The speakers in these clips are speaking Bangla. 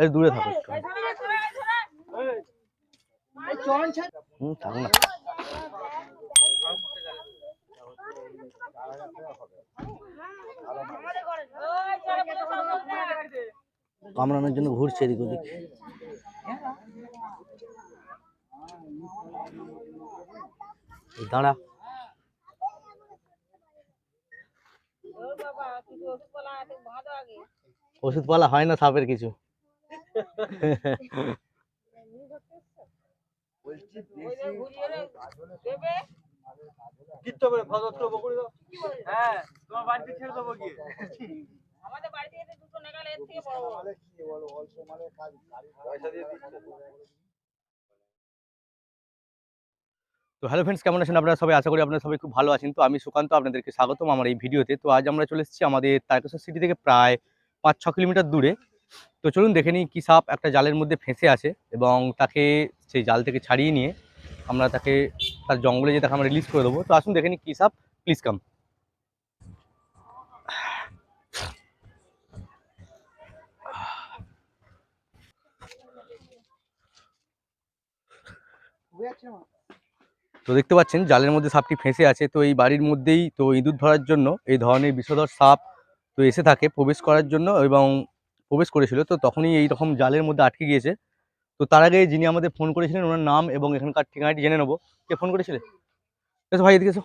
এই দূরে থাকো না। কামড়ানোর জন্য ঘুরছে এদিক ওদিক। দাঁড়া। ওষুধ পালা হয় না সাপের কিছু। হ্যাঁ তোমার বাড়িতে ছেড়ে দেবো গিয়ে। আমাদের বাড়িতে এসে দুটো নেগাল এর থেকে বড় বড়। তো? হ্যালো ফ্রেন্ডস কেমন আছেন আপনারা সবাই? আশা করি আপনারা সবাই খুব ভালো আছেন। তো আমি সুকান্ত আপনাদেরকে স্বাগতম আমার এই ভিডিওতে। তো আজ আমরা চলে এসেছি আমাদের তারকেশ্বর সিটি থেকে প্রায় পাঁচ ছ কিলোমিটার দূরে। তো চলুন দেখে নিই কী সাপ একটা জালের মধ্যে ফেঁসে আছে এবং তাকে সেই জাল থেকে ছাড়িয়ে নিয়ে আমরা তাকে তার জঙ্গলে যে তাকে আমরা রিলিজ করে দেবো। তো আসুন দেখে নিই কী সাপ। প্লিজ কাম তো দেখতে পাচ্ছেন, জালের মধ্যে সাপটি ফেঁসে আছে। তো এই বাড়ির মধ্যেই তো ইঁদুর ধরার জন্য এই ধরনের বিষধর সাপ তো এসে থাকে প্রবেশ করার জন্য এবং প্রবেশ করেছিল। তো তখনই এই রকম জালের মধ্যে আটকে গিয়েছে। তো তার আগে যিনি আমাদের ফোন করেছিলেন ওনার নাম এবং এখানকার ঠিকানাটি জেনে নেব। কে ফোন করেছিলে? এসো ভাই এদিকে এসো।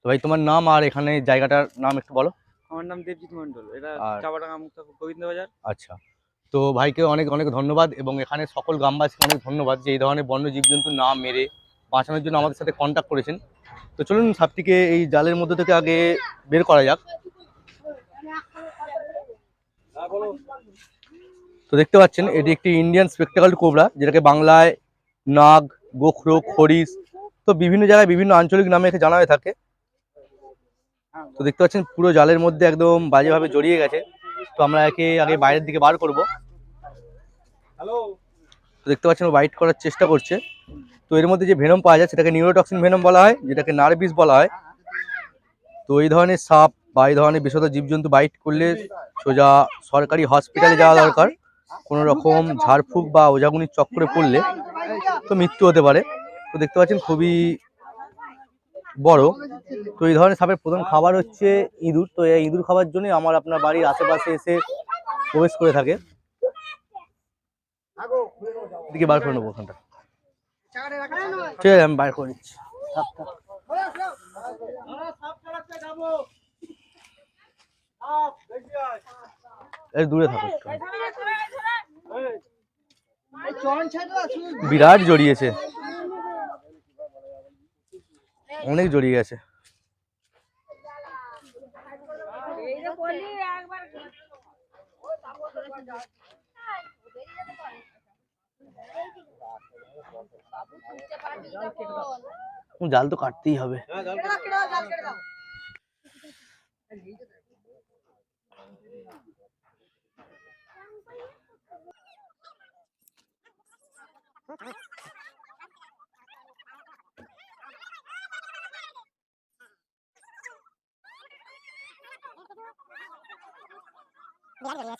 তো ভাই তোমার নাম আর এখানে জায়গাটার নাম একটু বলো। আমার নাম দেবজিৎ মন্ডল এটা চাপাডাঙ্গা গোবিন্দ বাজার আচ্ছা তো ভাইকে অনেক অনেক ধন্যবাদ এবং এখানে সকল গ্রামবাসীকে অনেক ধন্যবাদ যে এই ধরনের বন্য জীবজন্তু না মেরে বাঁচানোর জন্য আমাদের সাথে কন্ট্যাক্ট করেছেন। তো চলুন সাপটিকে এই জালের মধ্যে থেকে আগে বের করা যাক। তো দেখতে পাচ্ছেন, এটি একটি ইন্ডিয়ান স্পেকটাকল কোবরা যেটাকে বাংলায় নাগ, গোখরো, খরিস, তো বিভিন্ন জায়গায় বিভিন্ন আঞ্চলিক নামে একে জানা হয়ে থাকে। তো দেখতে পাচ্ছেন, পুরো জালের মধ্যে একদম বাজেভাবে জড়িয়ে গেছে। তো আমরা একে আগে বাইরের দিকে বার করব। হ্যালো দেখতে পাচ্ছেন ও বাইট করার চেষ্টা করছে। তো এর মধ্যে যে ভেনম পাওয়া যায়, সেটাকে নিউরোটক্সিন ভেনম বলা হয়, যেটাকে নার্ভিস বলা হয়। তো এই ধরনের সাপ বা এই ধরনের বিষধ জীবজন্তু বাইট করলে সোজা সরকারি হসপিটালে যাওয়া দরকার। কোনো রকম ঝাড়ফুঁক বা ওঝাগুনির চক্করে পড়লে তো মৃত্যু হতে পারে। তো দেখতে পাচ্ছেন খুবই বড়। তো এই ধরনের সাপের প্রধান খাবার হচ্ছে ইঁদুর। তো এই ইঁদুর খাবার জন্যই আমার আপনার বাড়ির আশেপাশে এসে প্রবেশ করে থাকে। এদিকে বার করে নেব ওখানটা। ঠিক আছে আমি বার করে নিচ্ছি। দূরে থাকো বিরাট জড়িয়েছে। অনেক জড়িয়ে গেছে। এই যে বলি একবার জাল তো কাটতেই হবে ও কামড়ানোর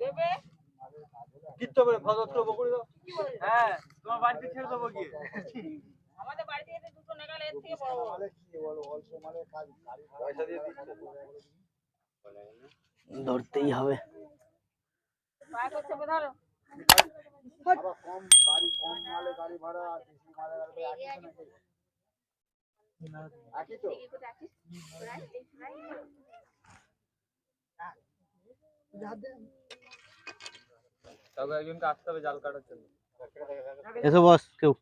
দেবে কিচ্ছু হবে ভদ্র বকুড়ি দাও। হ্যাঁ তোমার বাড়িতে ছেড়ে দেবো গিয়ে। আমাদের বাড়িতে এসে দুটো নেগাল এর থেকে বড়। বড়। পয়সা দিয়ে দিচ্ছে। ধরতেই হবে। পায়ে করছে ধরো তবে একজনকে আসতে হবে জাল কাটার জন্য এসো বস কেউ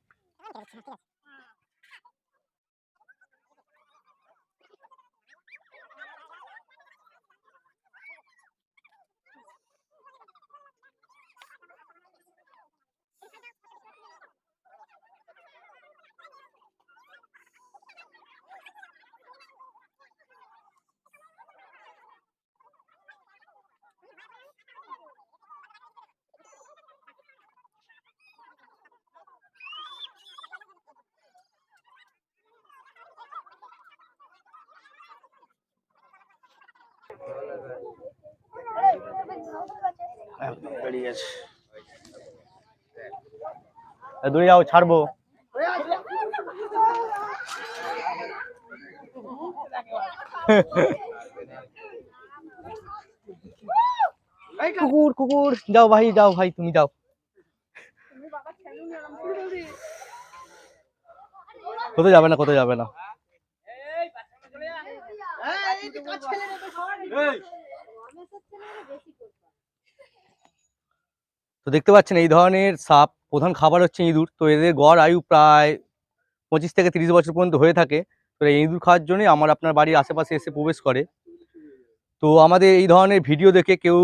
দূরে যাও ছাড়বো কুকুর কুকুর যাও ভাই যাও ভাই তুমি যাও কোথাও যাবে না কোথাও যাবে না তো দেখতে পাচ্ছেন, এই ধরনের সাপ প্রধান খাবার হচ্ছে ইঁদুর। তো এদের গড় আয়ু প্রায় পঁচিশ থেকে তিরিশ বছর পর্যন্ত হয়ে থাকে। তো এই ইঁদুর খাওয়ার জন্যই আমার আপনার বাড়ির আশেপাশে এসে প্রবেশ করে। তো আমাদের এই ধরনের ভিডিও দেখে কেউ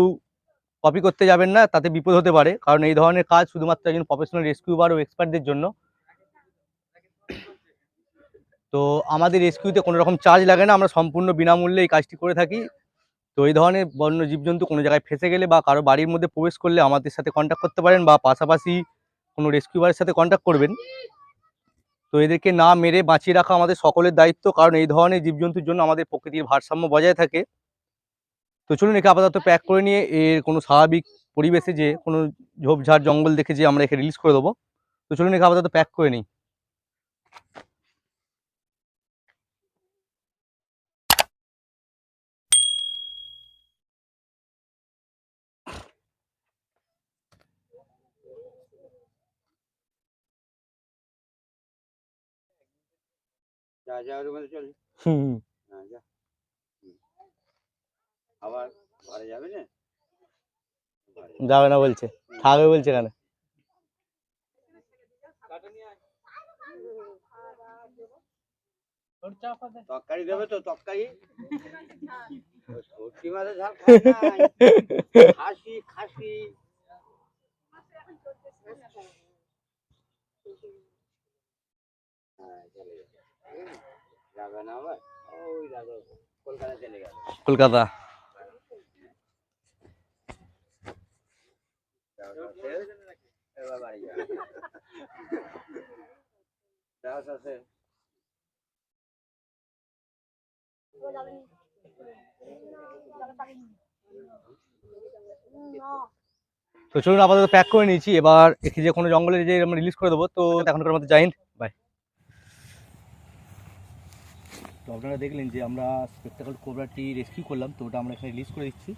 কপি করতে যাবেন না, তাতে বিপদ হতে পারে। কারণ এই ধরনের কাজ শুধুমাত্র একজন প্রফেশনাল রেস্কিউবার ও এক্সপার্টদের জন্য। তো আমাদের রেস্কিউতে কোনো রকম চার্জ লাগে না, আমরা সম্পূর্ণ বিনামূল্যে এই কাজটি করে থাকি। তো এই ধরনের বন্য জীবজন্তু কোনো জায়গায় ফেসে গেলে বা কারও বাড়ির মধ্যে প্রবেশ করলে আমাদের সাথে কন্ট্যাক্ট করতে পারেন বা পাশাপাশি কোনো রেস্কিউবারের সাথে কন্ট্যাক্ট করবেন। তো এদেরকে না মেরে বাঁচিয়ে রাখা আমাদের সকলের দায়িত্ব, কারণ এই ধরনের জীবজন্তুর জন্য আমাদের প্রকৃতির ভারসাম্য বজায় থাকে। তো চলুন একে আপাতত প্যাক করে নিয়ে এর কোনো স্বাভাবিক পরিবেশে যে কোনো ঝোপঝাড় জঙ্গল দেখে যে আমরা একে রিলিজ করে দেবো। তো চলুন একে আপাতত প্যাক করে নিই। যা যা ওর মধ্যে চল হুম। হ্যাঁ যা। আবার ঘরে যাবে না? যাবে। না বলছে। থাকবে বলছে কেন? তরকারি দেবে তো তরকারি। ওই মাছের ঝাল খাসি খাসি। হ্যাঁ, চলে যাবে। কলকাতা? তো চলুন আপাতত প্যাক করে নিয়েছি। এবার একে যে কোনো জঙ্গলে যে আমরা রিলিজ করে দেবো তো এখনকার মতো জাইন্ট তো আপনারা দেখলেন যে আমরা স্পেকটাকল কোবরাটি রেস্কিউ করলাম, তো ওটা আমরা এখানে রিলিজ করে দিচ্ছি।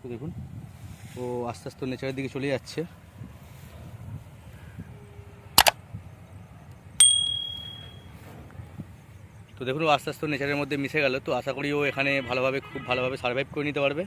তো দেখুন, ও আস্তে আস্তে নেচারের দিকে চলে যাচ্ছে। তো দেখুন, ও আস্তে আস্তে নেচারের মধ্যে মিশে গেল, তো আশা করি ও এখানে ভালোভাবে, খুব ভালোভাবে সার্ভাইভ করে নিতে পারবে।